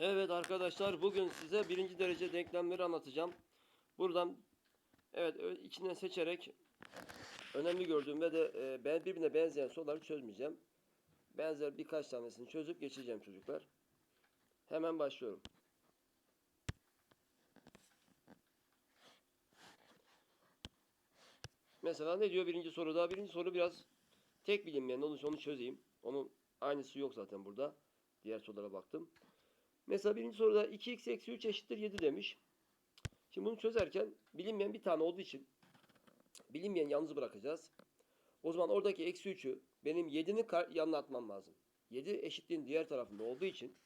Evet arkadaşlar bugün size birinci derece denklemleri anlatacağım. Buradan evet içinden seçerek önemli gördüğüm ve de e, ben birbirine benzeyen soruları çözmeyeceğim. Benzer birkaç tanesini çözüp geçeceğim çocuklar. Hemen başlıyorum. Mesela ne diyor birinci soruda? Birinci soru biraz tek bilinmeyen onun onu çözeyim. Onun aynısı yok zaten burada. Diğer sorulara baktım. Mesela birinci soruda 2x eksi 3 eşittir 7 demiş. Şimdi bunu çözerken bilinmeyen bir tane olduğu için bilinmeyen yalnız bırakacağız. O zaman oradaki eksi 3'ü benim 7'nin kar- yanına atmam lazım. 7 eşitliğin diğer tarafında olduğu için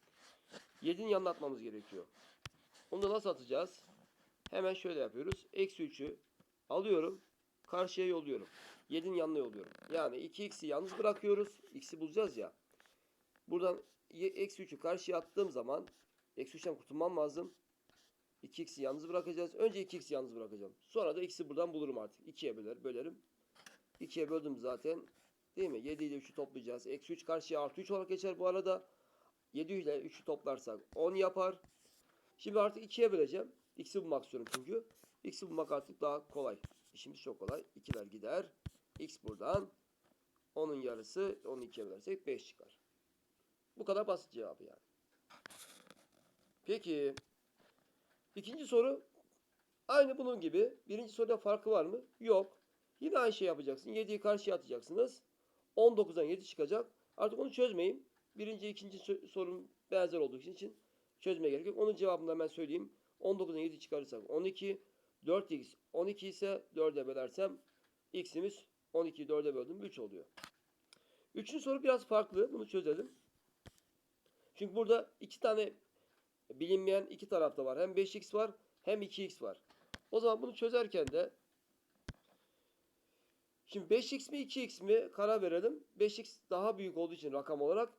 7'nin yanına atmamız gerekiyor. Onu da nasıl atacağız? Hemen şöyle yapıyoruz. Eksi 3'ü alıyorum. Karşıya yolluyorum. 7'nin yanına yolluyorum. Yani 2x'i yalnız bırakıyoruz. x'i bulacağız ya. Buradan eksi 3'ü karşıya attığım zaman eksi 3'ten kurtulmam lazım. 2x'i yalnız bırakacağız. Önce 2x'i yalnız bırakacağım. Sonra da x'i buradan bulurum artık. 2'ye böler, bölerim. 2'ye böldüm zaten. Değil mi? 7 ile 3'ü toplayacağız. Eksi 3 karşıya artı 3 olarak geçer bu arada. 7 ile 3'ü toplarsak 10 yapar. Şimdi artık 2'ye böleceğim. X'i bulmak istiyorum çünkü. X'i bulmak artık daha kolay. İşimiz çok kolay. 2'ler gider. X buradan. Onun yarısı 10'u 2'ye bölersek 5 çıkar. Bu kadar basit cevabı yani. Peki. ikinci soru aynı bunun gibi. Birinci soruda farkı var mı? Yok. Yine aynı şey yapacaksın. 7'yi karşıya atacaksınız. 19'dan 7 çıkacak. Artık onu çözmeyin. Birinci, ikinci sorun benzer olduğu için çözmeye gerek yok. Onun cevabını da hemen söyleyeyim. 19'dan 7 çıkarırsak 12. 4x 12 ise 4'e bölersem x'imiz 12'yi 4'e böldüm 3 oluyor. Üçüncü soru biraz farklı. Bunu çözelim. Çünkü burada iki tane bilinmeyen iki tarafta var. Hem 5x var hem 2x var. O zaman bunu çözerken de şimdi 5x mi 2x mi karar verelim. 5x daha büyük olduğu için rakam olarak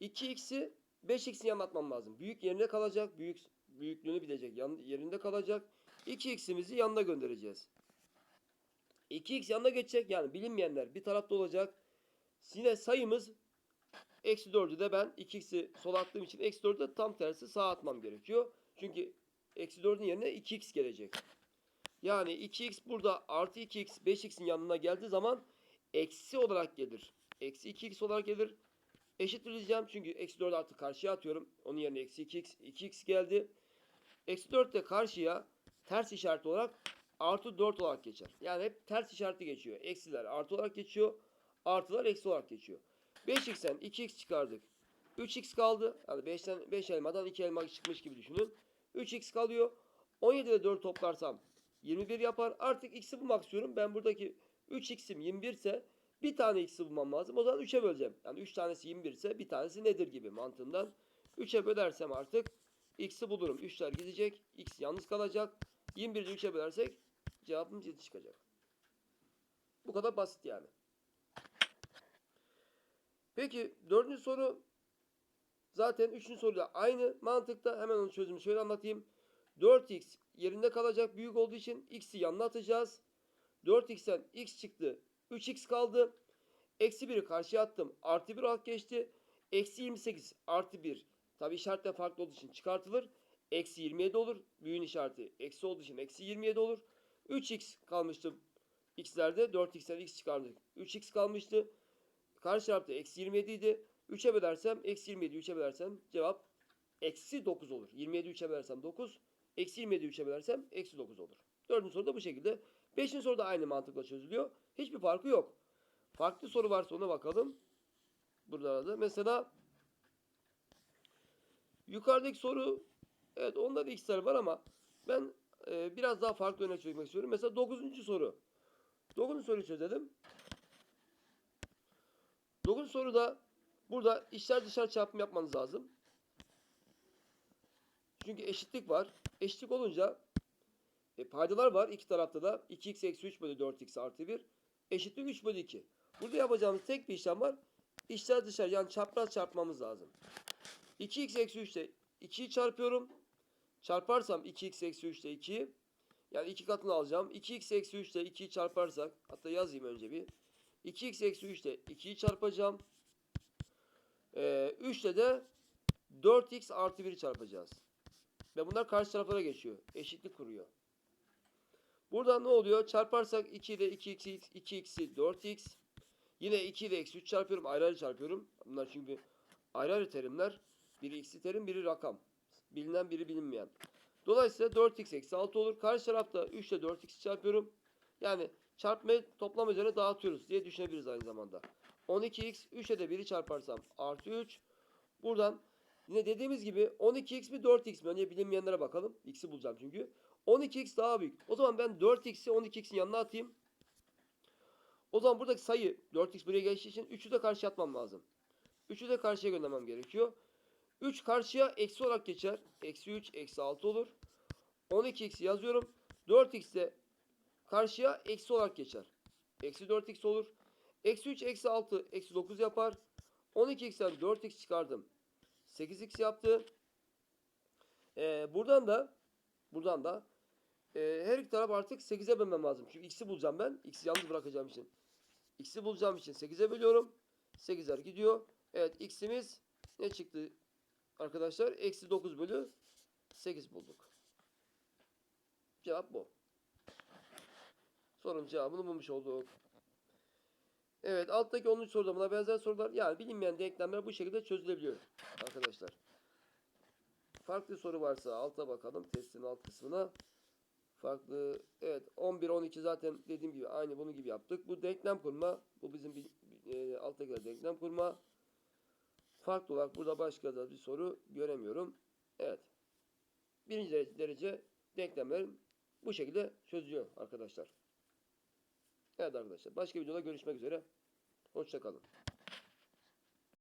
2x'i 5x'in yanına atmam lazım. Büyük yerine kalacak. Büyük büyüklüğünü bilecek. Yan, yerinde kalacak. 2x'imizi yanına göndereceğiz. 2x yanına geçecek. Yani bilinmeyenler bir tarafta olacak. Yine sayımız Eksi 4'ü de ben 2x'i sola attığım için eksi 4'ü de tam tersi sağa atmam gerekiyor. Çünkü eksi 4'ün yerine 2x gelecek. Yani 2x burada artı 2x 5x'in yanına geldiği zaman eksi olarak gelir. Eksi 2x olarak gelir. Eşitleyeceğim çünkü eksi 4'ü artık karşıya atıyorum. Onun yerine eksi 2x 2x geldi. Eksi 4 de karşıya ters işaret olarak artı 4 olarak geçer. Yani hep ters işaretli geçiyor. Eksiler artı olarak geçiyor. Artılar eksi olarak geçiyor. 5x'ten 2x çıkardık. 3x kaldı. Yani 5'ten 5 elmadan 2 elma çıkmış gibi düşünün. 3x kalıyor. 17 ile 4 toplarsam 21 yapar. Artık x'i bulmak istiyorum. Ben buradaki 3x'im 21 ise bir tane x'i bulmam lazım. O zaman 3'e böleceğim. Yani 3 tanesi 21 ise bir tanesi nedir gibi mantığından. 3'e bölersem artık x'i bulurum. 3'ler gidecek. x yalnız kalacak. 21'i 3'e bölersek cevabımız 7 çıkacak. Bu kadar basit yani. Peki dördüncü soru zaten üçüncü soruda aynı mantıkta hemen onun çözümünü şöyle anlatayım. 4x yerinde kalacak büyük olduğu için x'i yanına atacağız. 4x'ten x çıktı 3x kaldı. Eksi 1'i karşıya attım. Artı 1 olarak geçti. Eksi 28 artı 1. Tabi işaretten farklı olduğu için çıkartılır. Eksi 27 olur. Büyüğün işareti eksi olduğu için eksi 27 olur. 3x kalmıştı x'lerde. 4x'ten x çıkardık. 3x kalmıştı. Karşı tarafta eksi 27 idi. 3'e bölersem eksi 27'yi 3'e bölersem cevap eksi 9 olur. 27'yi 3'e bölersem 9. Eksi 27'yi 3'e bölersem eksi 9 olur. Dördüncü soru da bu şekilde. Beşinci soru da aynı mantıkla çözülüyor. Hiçbir farkı yok. Farklı soru varsa ona bakalım. Burada da mesela yukarıdaki soru evet onda da x'ler var ama ben e, biraz daha farklı öne çözmek istiyorum. Mesela dokuzuncu soru. Dokuzuncu soruyu çözelim. Dokuzuncu soruda burada içler dışarı çarpım yapmanız lazım. Çünkü eşitlik var. Eşitlik olunca e, paydalar var iki tarafta da. 2x eksi 3 bölü 4x artı 1 eşitlik 3 bölü 2. Burada yapacağımız tek bir işlem var. İçler dışarı yani çapraz çarpmamız lazım. 2x eksi 3 ile 2'yi çarpıyorum. Çarparsam 2x eksi 3 ile 2'yi yani iki katını alacağım. 2x eksi 3 ile 2'yi çarparsak hatta yazayım önce bir. 2x eksi 3 ile 2'yi çarpacağım. Ee, 3 ile de 4x artı 1'i çarpacağız. Ve bunlar karşı taraflara geçiyor. Eşitlik kuruyor. Buradan ne oluyor? Çarparsak 2 ile 2x, 2x'i 4x. Yine 2 ile eksi 3 çarpıyorum. Ayrı ayrı çarpıyorum. Bunlar çünkü ayrı ayrı terimler. Biri x'li terim, biri rakam. Bilinen biri bilinmeyen. Dolayısıyla 4x eksi 6 olur. Karşı tarafta 3 ile 4x çarpıyorum. Yani çarpmayı toplam üzerine dağıtıyoruz diye düşünebiliriz aynı zamanda. 12x 3'e de 1'i çarparsam artı 3. Buradan yine dediğimiz gibi 12x mi 4x mi? Önce bilinmeyenlere bakalım. X'i bulacağım çünkü. 12x daha büyük. O zaman ben 4x'i 12x'in yanına atayım. O zaman buradaki sayı 4x buraya geçtiği için 3'ü de karşıya atmam lazım. 3'ü de karşıya göndermem gerekiyor. 3 karşıya eksi olarak geçer. Eksi 3 eksi 6 olur. 12x yazıyorum. 4x de karşıya eksi olarak geçer. Eksi 4x olur. Eksi 3 eksi 6 eksi 9 yapar. 12x'ten 4x çıkardım. 8x yaptı. Ee, buradan da buradan da e, her iki taraf artık 8'e bölmem lazım. Çünkü x'i bulacağım ben. X'i yalnız bırakacağım için. X'i bulacağım için 8'e bölüyorum. 8'ler gidiyor. Evet x'imiz ne çıktı arkadaşlar? Eksi 9 bölü 8 bulduk. Cevap bu. Sorunun cevabını bulmuş olduk. Evet alttaki 10. soruda buna benzer sorular yani bilinmeyen denklemler bu şekilde çözülebiliyor arkadaşlar. Farklı soru varsa alta bakalım testin alt kısmına. Farklı evet 11 12 zaten dediğim gibi aynı bunun gibi yaptık. Bu denklem kurma bu bizim bir, e, alttakiler denklem kurma. Farklı olarak burada başka da bir soru göremiyorum. Evet. Birinci derece, denklemlerin bu şekilde çözülüyor arkadaşlar. Evet arkadaşlar. Başka videoda görüşmek üzere. Hoşçakalın.